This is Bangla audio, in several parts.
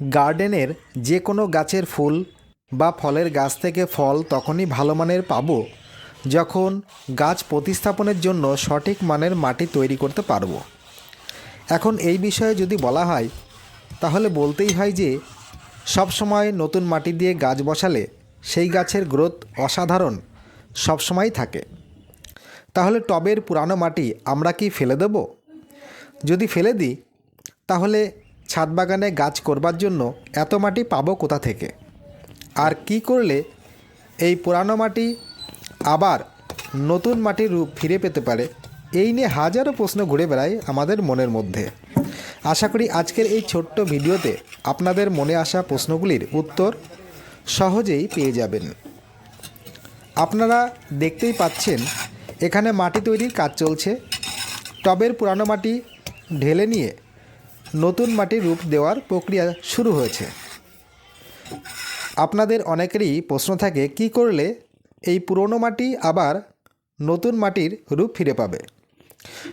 গার্ডেনের যে কোনো গাছের ফুল বা ফলের গাছ থেকে ফল তখনই ভালো মানের পাবো, যখন গাছ প্রতিস্থাপনের জন্য সঠিক মানের মাটি তৈরি করতে পারব। এখন এই বিষয়ে যদি বলা হয়, তাহলে বলতেই হয় যে সব সময় নতুন মাটি দিয়ে গাছ বসালে সেই গাছের গ্রোথ অসাধারণ সবসময়ই থাকে। তাহলে টবের পুরানো মাটি আমরা কি ফেলে দেব? যদি ফেলে দিই, তাহলে ছাদ বাগানে গাছ করবার জন্য এত মাটি পাবো কোথা থেকে? আর কি করলে এই পুরানো মাটি আবার নতুন মাটির রূপ ফিরে পেতে পারে? এই নিয়ে হাজারো প্রশ্ন ঘুরে বেড়ায় আমাদের মনের মধ্যে। আশা করি আজকের এই ছোট্ট ভিডিওতে আপনাদের মনে আসা প্রশ্নগুলির উত্তর সহজেই পেয়ে যাবেন। আপনারা দেখতেই পাচ্ছেন, এখানে মাটি তৈরির কাজ চলছে। টবের পুরানো মাটি ঢেলে নিয়ে নতুন মাটির রূপ দেওয়ার প্রক্রিয়া শুরু হয়েছে। আপনাদের অনেকেরই প্রশ্ন থাকে, কি করলে এই পুরনো মাটি আবার নতুন মাটির রূপ ফিরে পাবে?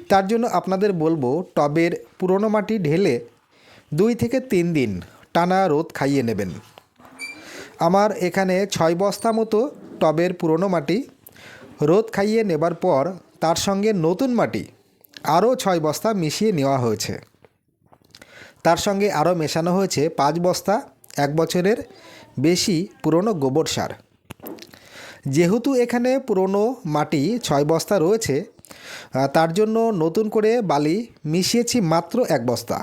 তার জন্য আপনাদের বলব, টবের পুরনো মাটি ঢেলে দুই থেকে তিন দিন টানা রোদ খাইয়ে নেবেন। আমার এখানে ছয় বস্তা মতো টবের পুরনো মাটি রোদ খাইয়ে নেবার পর তার সঙ্গে নতুন মাটি আরও ছয় বস্তা মিশিয়ে নেওয়া হয়েছে। তার সঙ্গে আরও মেশানো হয়েছে পাঁচ বস্তা, এক বছরের বেশি পুরনো গোবর সার। যেহেতু এখানে পুরনো মাটি ছয় বস্তা রয়েছে তার জন্য নতুন করে বালি মিশিয়েছি মাত্র এক বস্তা।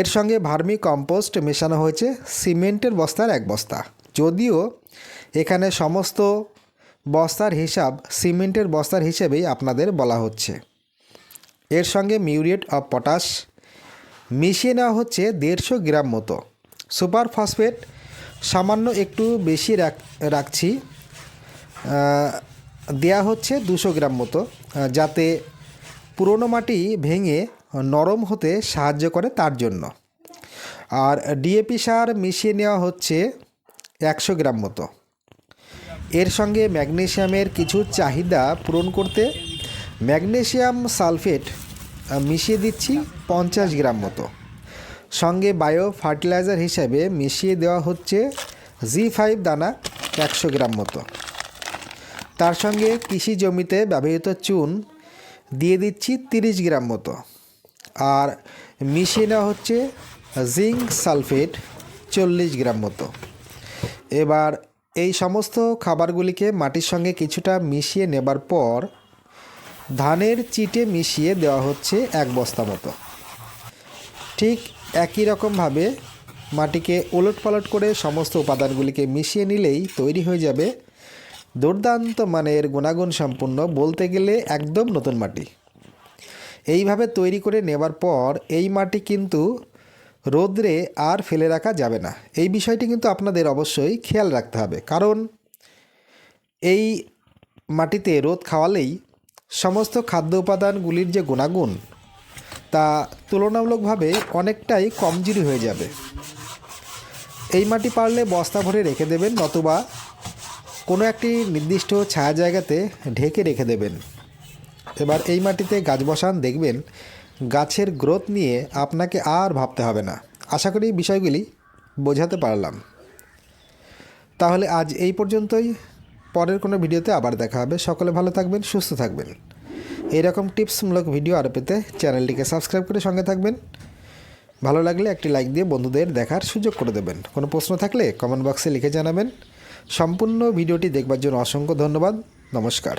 এর সঙ্গে ভার্মি কম্পোস্ট মেশানো হয়েছে, সিমেন্টের বস্তার এক বস্তা। যদিও এখানে সমস্ত বস্তার হিসাব সিমেন্টের বস্তার হিসেবেই আপনাদের বলা হচ্ছে। এর সঙ্গে মিউরিয়েট অফ পটাশ মিশিয়ে নেওয়া হচ্ছে দেড়শো গ্রাম মতো। সুপার ফসফেট সামান্য একটু বেশি রাখ, রাখছি। দেয়া হচ্ছে দুশো গ্রাম মতো যাতে পুরনো মাটি ভেঙে নরম হতে সাহায্য করে তার জন্য। আর ডিএপি সার মিশিয়ে নেওয়া হচ্ছে একশো গ্রাম মতো। এর সঙ্গে ম্যাগনেশিয়ামের কিছু চাহিদা পূরণ করতে ম্যাগনেশিয়াম সালফেট মিশিয়ে দিচ্ছি পঞ্চাশ গ্রাম মতো। সঙ্গে বায়ো ফার্টিলাইজার হিসাবে মিশিয়ে দেওয়া হচ্ছে জি ফাইভ দানা একশো গ্রাম মতো। তার সঙ্গে কৃষি জমিতে ব্যবহৃত চুন দিয়ে দিচ্ছি তিরিশ গ্রাম মতো। আর মিশিয়ে নেওয়া হচ্ছে জিঙ্ক সালফেট চল্লিশ গ্রাম মতো। এবার এই সমস্ত খাবারগুলিকে মাটির সঙ্গে কিছুটা মিশিয়ে নেবার পর ধানের চিটে মিশিয়ে দেওয়া হচ্ছে এক বস্তা মতো। ঠিক একই রকমভাবে মাটিকে ওলট পালট করে সমস্ত উপাদানগুলিকে মিশিয়ে নিলেই তৈরি হয়ে যাবে দুর্দান্ত মানের গুণাগুণ সম্পূর্ণ বলতে গেলে একদম নতুন মাটি। এইভাবে তৈরি করে নেবার পর এই মাটি কিন্তু রোদ্রে আর ফেলে রাখা যাবে না। এই বিষয়টি কিন্তু আপনাদের অবশ্যই খেয়াল রাখতে হবে। কারণ এই মাটিতে রোদ খাওয়ালেই সমস্ত খাদ্য উপাদানগুলির যে গুণাগুণ, তা তুলনামূলকভাবে অনেকটাই কমজোরি হয়ে যাবে। এই মাটি পারলে বস্তা ভরে রেখে দেবেন নতুবা কোনো একটি নির্দিষ্ট ছায়া জায়গাতে ঢেকে রেখে দেবেন। এবার এই মাটিতে গাছ বসান, দেখবেন গাছের গ্রোথ নিয়ে আপনাকে আর ভাবতে হবে না। আশা করি বিষয়গুলি বোঝাতে পারলাম। তাহলে আজ এই পর্যন্তই। পরের কোনো ভিডিওতে আবার দেখা হবে। সকলে ভালো থাকবেন, সুস্থ থাকবেন। এইরকম টিপসমূলক ভিডিও আরও পেতে চ্যানেলটিকে সাবস্ক্রাইব করে সঙ্গে থাকবেন। ভালো লাগলে একটি লাইক দিয়ে বন্ধুদের দেখার সুযোগ করে দেবেন। কোনো প্রশ্ন থাকলে কমেন্ট বক্সে লিখে জানাবেন। সম্পূর্ণ ভিডিওটি দেখবার জন্য অসংখ্য ধন্যবাদ। নমস্কার।